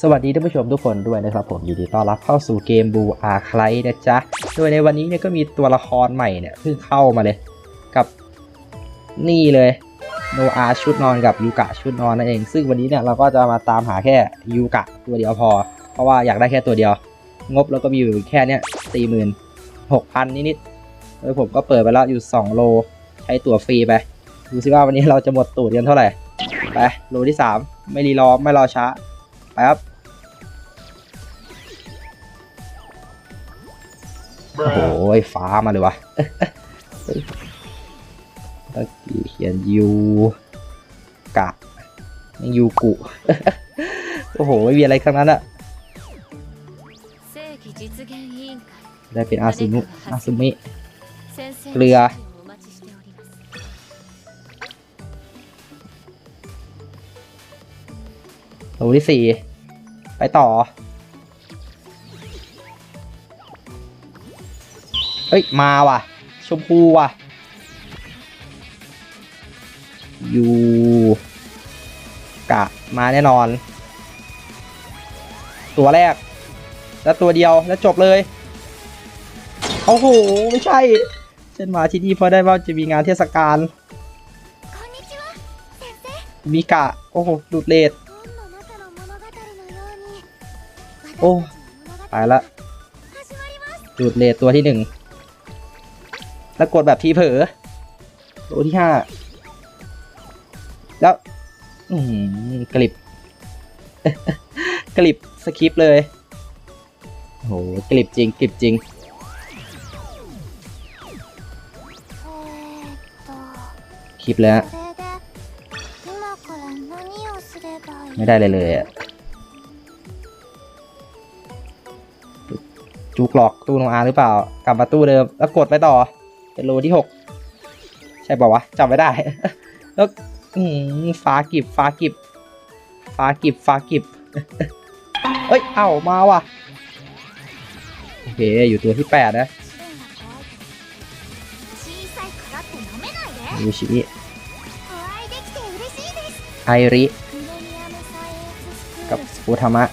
สวัสดีท่านผู้ชมทุกคนด้วยนะครับผมยินดีต้อนรับเข้าสู่เกมบูอาร์คไลนะจ๊ะ โดยในวันนี้เนี่ยก็มีตัวละครใหม่เนี่ยเพิ่งเข้ามาเลย กับนี่เลยโนอาชุดนอนกับยูกะชุดนอนนั่นเอง ซึ่งวันนี้เนี่ยเราก็จะมาตามหาแค่ยูกะตัวเดียวพอ เพราะว่าอยากได้แค่ตัวเดียว งบเราก็มีอยู่แค่เนี้ยสี่หมื่นหกพันนิดๆแล้วผมก็เปิดไปแล้วอยู่ 2 โลใช้ตั๋วฟรีไป ดูสิว่าวันนี้เราจะหมดตูดกันเท่าไหร่ ไปโลที่ 3 ไม่รีรอไม่รอช้า ไปครับ โอ้โหฟ้ามาเลยวะตะกี้เขียนยูกะยังยูกุ โอ้โห ไม่มีอะไรข้างนั้นอะได้เป็นอาซุนุอาซุมิ เกลือ โลที่สี่ไปต่อเฮ้ย มาว่ะ ชมพูว่ะ อยู่กะมาแน่นอน ตัวแรก แล้วตัวเดียวแล้วจบเลย โอ้โห ไม่ใช่ ฉันมาที่นี่เพราะได้ว่าจะมีงานเทศกาลมีกะ โอ้โห หลุดเลท โอ้ตายละ จุดเลทตัวที่หนึ่งแล้วกดแบบทีเผลอตัวที่ห้าแล้ว อืมกลิบ กลิบสคริปเลยโหกลิบจริงกลิบจริงคลิปแล้ว ไม่ได้เลยเลยอะ จูกหลอกตู้นองอาหรือเปล่า กลับมาตู้เดิมแล้วกดไปต่อ เป็นรูที่หกใช่ป่าวะจำไม่ได้ แล้วฟ้ากิบฟ้ากิบฟ้ากิบฟ้ากิบเอ้ย เอ้ามาว่ะ โอเค อยู่ตัวที่แปดนะยูชิไอริ กับฟูธามะ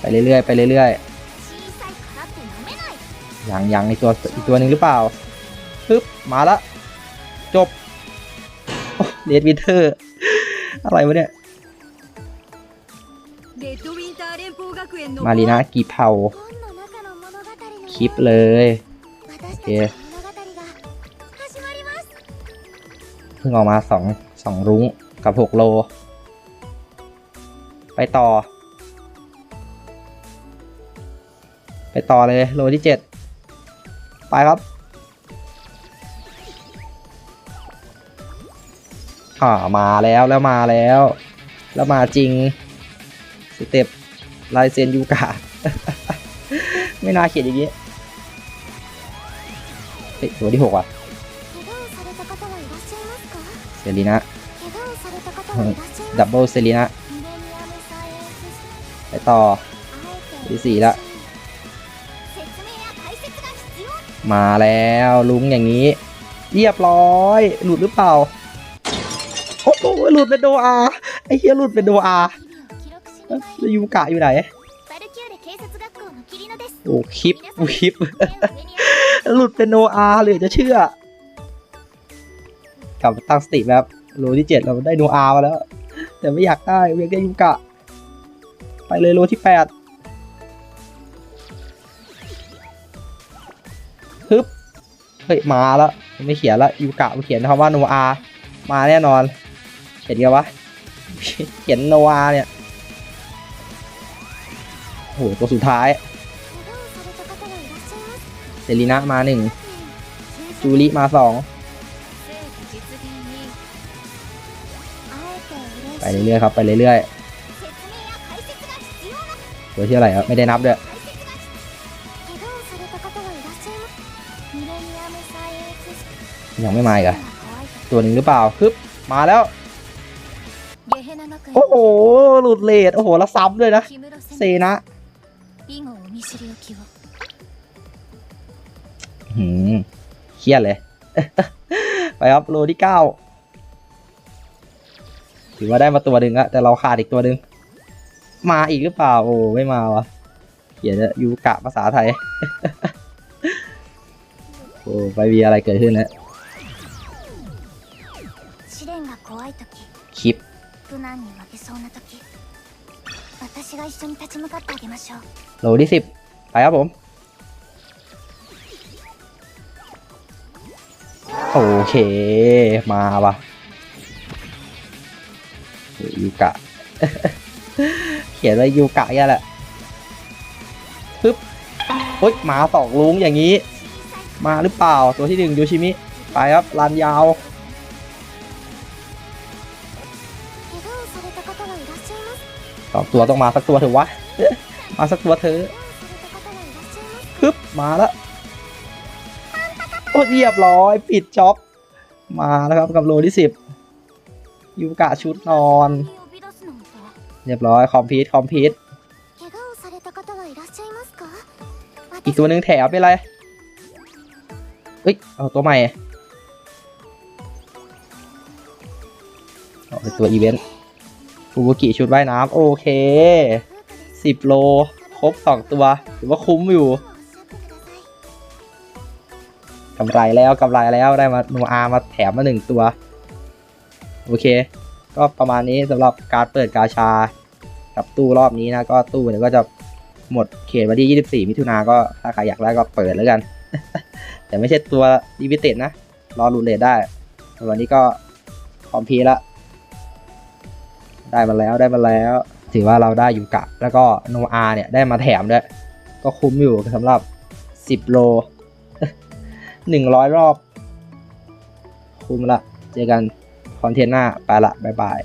ไปเรื่อยๆ ไปเรื่อยๆ ยังยังในตัวอีกตัวหนึ่งหรือเปล่าปึ๊บมาละ จบเดดวินเทอร์ อะไรวะเนี่ย มารีนากีเผาคลิปเลย โอเคเพิ่งออกมาสองสองรุ้งกับหกโล ไปต่อ ไปต่อเลย โลที่เจ็ด ไปครับ อ่ามาแล้วแล้วมาแล้ว แล้วมาจริง สเต็ปลายเซนยูกาไม่น่าเขียนอย่างนี้ตัวที่หกว่ะเซรีนะดับเบิลเซรีนะไปต่อที่สี่ละ มาแล้วลุงอย่างนี้เรียบร้อย หลุดหรือเปล่า โอ้โหหลุดเป็นโดอาไอ้เฮียหลุดเป็นโดอาจะยูกะอยู่ไหนโอ้คลิปคลิป หลุดเป็นโออาเลยจะเชื่อกลับตั้งสติแบบโลที่เจ็ดเราได้โออามาแล้ว แต่ไม่อยากได้เวียกได้ยูกะ ไปเลยโลที่แปด เฮ้ยมาแล้วไม่เขียนละยูกะมันเขียนคำว่าโนอามาแน่นอน เขียนกันวะเขียนโนอาเนี่ยโหตัวสุดท้ายเซรีนะมาหนึ่งจูริมาสองไปเรื่อยๆครับ ไปเรื่อยๆตัวที่อะไรครับไม่ได้นับด้วย ยังไม่มาอีกเหรอะตัวหนึ่งหรือเปล่าคึบมาแล้ว โอ้โห หลุดเลดโอ้โห แล้วซ้ำด้วยนะ เซนะหืมเครียดเลย ไปครับโลที่เก้าถือว่าได้มาตัวหนึ่งอะแต่เราขาดอีกตัวหนึ่งมาอีกหรือเปล่า โอ้ไม่มาวะเขียนยูกะภาษาไทย โอ้ไปมีอะไรเกิดขึ้นนะ 苦難に負けそうな時私が一緒に立ち向かってあげましょう โหลที่สิบไปครับผม โอเค มาวะยูกะ เขียนว่ายูกะเนี่ยแหละปึ๊บโอ๊ยมาสองลุงอย่างนี้ มาหรือเปล่าตัวที่หนึ่งยูชิมิ ไปครับลันยาว สองตัวต้องมาสักตัวเถอะวะ มาสักตัวเถอะฮึบมาแล้วโอ้เรียบร้อยปิดจ็อบ มาแล้วครับกับโลที่สิบยูกะชุดนอน เรียบร้อยคอมพิวต์คอมพิวต์อีกตัวหนึ่งแถมไปเลยเอ้ย เอาตัวใหม่เอาเป็นตัวอีเวนต์ ฟูบุกิชุดว่ายน้ำโอเค 10 โล ครบ 2 ตัวถือว่าคุ้มอยู่กำไรแล้วกำไรแล้วได้มาโนอามาแถมมาหนึ่งตัว โอเค ก็ประมาณนี้สำหรับการเปิดกาชา กับตู้รอบนี้นะ ก็ตู้เนี่ยก็จะหมดเขตวันที่ 24 มิถุนาก็ถ้าใครอยากได้ก็เปิดแล้วกัน แต่ไม่ใช่ตัวลิมิเต็ดนะ รอรูเลทได้วันนี้ก็คอมพีละ ได้มาแล้วได้มาแล้ว ถือว่าเราได้อยู่กะ แล้วก็โนอาเนี่ยได้มาแถมด้วย ก็คุ้มอยู่สำหรับ 10 โลหนึ่งร้อยรอบ คุ้มละ เจอกันคอนเทนต์หน้า ไปละ บ๊ายบาย